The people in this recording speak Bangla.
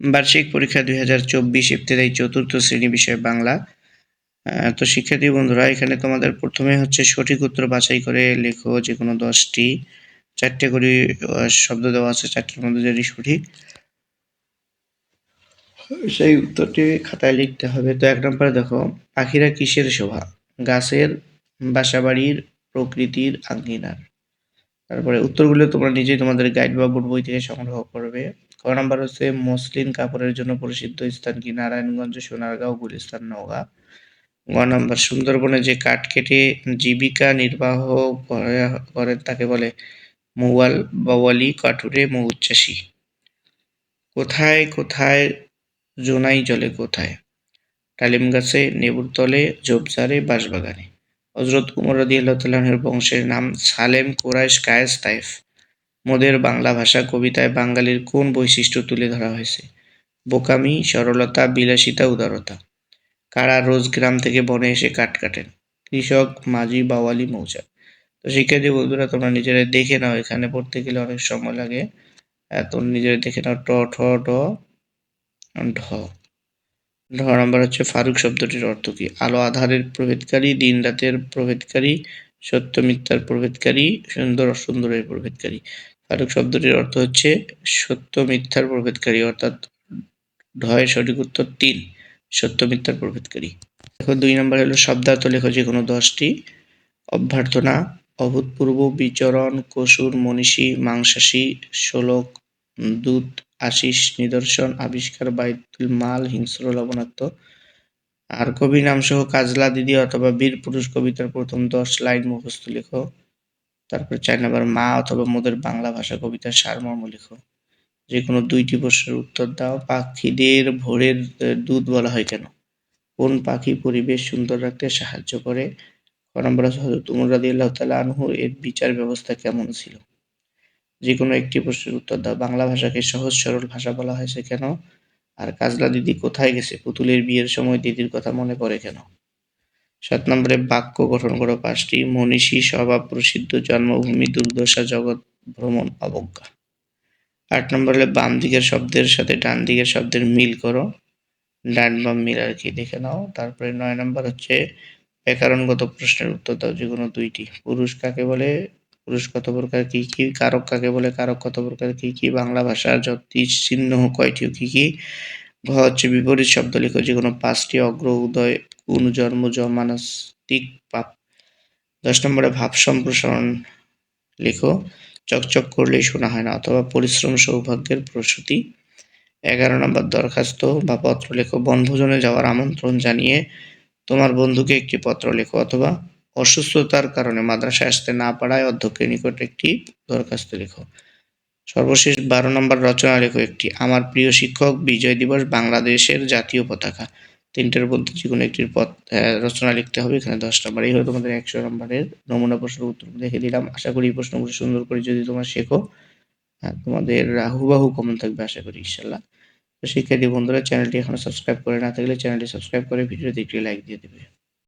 বার্ষিক পরীক্ষা দুই হাজার চব্বিশ ইবতেদায়ী চতুর্থ শ্রেণি বিষয় বাংলা। তো শিক্ষার্থী বন্ধুরা, এখানে তোমাদের প্রথমে হচ্ছে সঠিক উত্তর বাছাই করে লেখো যে কোনো দশটি। চারটে করে শব্দ দেওয়া আছে, চারটের মধ্যে যদি সঠিক। সেই উত্তরটি খাতায় লিখতে হবে। তো এক নম্বরে দেখো, পাখিরা কিসের শোভা? গাছের, বাসাবাড়ির, প্রকৃতির আঙ্গিনার। তারপরে উত্তরগুলো তোমরা নিজেই তোমাদের গাইড বা বোর্ড বই থেকে সংগ্রহ করবে। ক নাম্বার হচ্ছে মসলিন কাপড়ের জন্য প্রসিদ্ধ স্থান কি? নারায়ণগঞ্জ, সোনারগাঁও, গুলিস্তান, নওগাঁ। গ নাম্বার, সুন্দরবনে যে কাঠ কেটে জীবিকা নির্বাহ করে- করেন তাকে বলে মৌয়াল বাওয়ালি কাঠুরে মৌচাষী। কোথায় কোথায়, জোনাই জলে কোথায়? ডালিম গাছে নেবুর তলে ঝোপঝাড়ে বাঁশবাগানে। হজরত উমর রদিয়াল্লাহের বংশের নাম সালেম কুরাইশ কায়েস তাইফ। মোদের বাংলা ভাষা কবিতায় বাঙালির কোন বৈশিষ্ট্য তুলে ধরা হয়েছে? বোকামি সরলতা বিলাসিতা উদারতা। কারা রোজ গ্রাম থেকে বনে এসে কাঠ কাটেন? কৃষক মাঝি বাওয়ালি মৌচা তো শিক্ষার্থী বন্ধুরা তোমরা নিজেরা দেখে নাও এখানে পড়তে গেলে অনেক সময় লাগে। আহ, তোমরা নিজেরা দেখে নাও ট ঠ ড ঢ। ঢ নাম্বার হচ্ছে ফারুক শব্দটির অর্থ কি? আলো আধারের প্রভেদকারী দিন রাতের প্রভেদকারী সত্য মিথ্যার প্রভেদকারী সুন্দর অসুন্দরের প্রভেদকারী। ফারুক শব্দটির অর্থ হচ্ছে সত্য মিথ্যার প্রভেদকারী, অর্থাৎ ঢয়ের সঠিক উত্তর তিন সত্য মিথ্যার প্রভেদকারী। দেখো, দুই নম্বর হলো শব্দার্থ লেখো যে কোনো দশটি। অভ্যর্থনা, অভূতপূর্ব বিচরণ, কসুর, মনীষী, মাংসাশী, শোলক, দূত, আশিস, নিদর্শন, আবিষ্কার, বাইতুল মাল, হিংস্র, লবণাক্ত। আর কবি নাম সহ কাজলা দিদি অথবা বীর পুরুষ কবিতার প্রথম দশ লাইন মুখস্থ লেখো। তারপরে চার নাম্বার মা অথবা মোদের বাংলা ভাষা কবিতার সারমর্ম লেখো। যে কোনো দুইটি প্রশ্নের উত্তর দাও। পাখিদের ভোরের দুধ বলা হয় কেন? কোন পাখি পরিবেশ সুন্দর রাখতে সাহায্য করে? তাআলা আনহু, এর বিচার ব্যবস্থা কেমন ছিল? যে কোনো একটি প্রশ্নের উত্তর দাও। বাংলা ভাষাকে সহজ সরল ভাষা বলা হয়েছে কেন? আর কাজলা দিদি কোথায় গেছে? পুতুলের বিয়ের সময় দিদির কথা মনে পড়ে কেন? সাত নম্বরে বাক্য গঠন করো। পাঁচটি, মনীষী স্বভাব প্রসিদ্ধ, জন্মভূমি, দুর্দশা, জগৎ ভ্রমণ, অবজ্ঞা। আট নম্বর হলে বাম দিকের শব্দের সাথে ডান দিকের শব্দের মিল করো। ডান বাম মিল আর কি দেখে নাও। তারপরে নয় নম্বর হচ্ছে ব্যাকরণগত প্রশ্নের উত্তর দাও, যে কোনো দুইটি। পুরুষ কাকে বলে? পুরুষ কত প্রকার কী কি? কারক কাকে বলে? কারক কত প্রকার কী কি? বাংলা ভাষার যতি চিহ্ন কয়টি কি কি? ঘ হচ্ছে বিপরীত শব্দ, লিখো যে কোনো পাঁচটি, অগ্র, উদয় কোন জন্ম জমানাস্তিক পাপ। দশ নম্বরে ভাব সম্প্রসারণ লেখো, চকচক করলেই শোনা হয় না, অথবা পরিশ্রম সৌভাগ্যের প্রসূতি। এগারো নম্বর দরখাস্ত বা পত্র লেখো বনভোজনে যাওয়ার আমন্ত্রণ জানিয়ে তোমার বন্ধুকে একটি পত্র লেখো, অথবা অসুস্থতার কারণে মাদ্রাসায় আসতে না পারায় অধ্যক্ষের নিকট একটি দরখাস্ত লেখো। সর্বশেষ বারো নম্বর রচনা লেখো একটি, আমার প্রিয় শিক্ষক বিজয় দিবস বাংলাদেশের জাতীয় পতাকা। তিনটের মধ্যে যে কোনো একটির পথ রচনা লিখতে হবে। এখানে দশ নম্বর এই হলো তোমাদের একশো নম্বরের নমুনা প্রশ্নের উত্তর দেখে দিলাম আশা করি এই প্রশ্নগুলো সুন্দর করে যদি তোমরা শেখো তোমাদের হুবাহু কমন থাকবে আশা করি ইনশাল্লাহ তো শিক্ষার্থী বন্ধুরা, চ্যানেলটি এখনও সাবস্ক্রাইব করে না থাকলে চ্যানেলটি সাবস্ক্রাইব করে, ভিডিওতে একটি লাইক দিয়ে দেবে।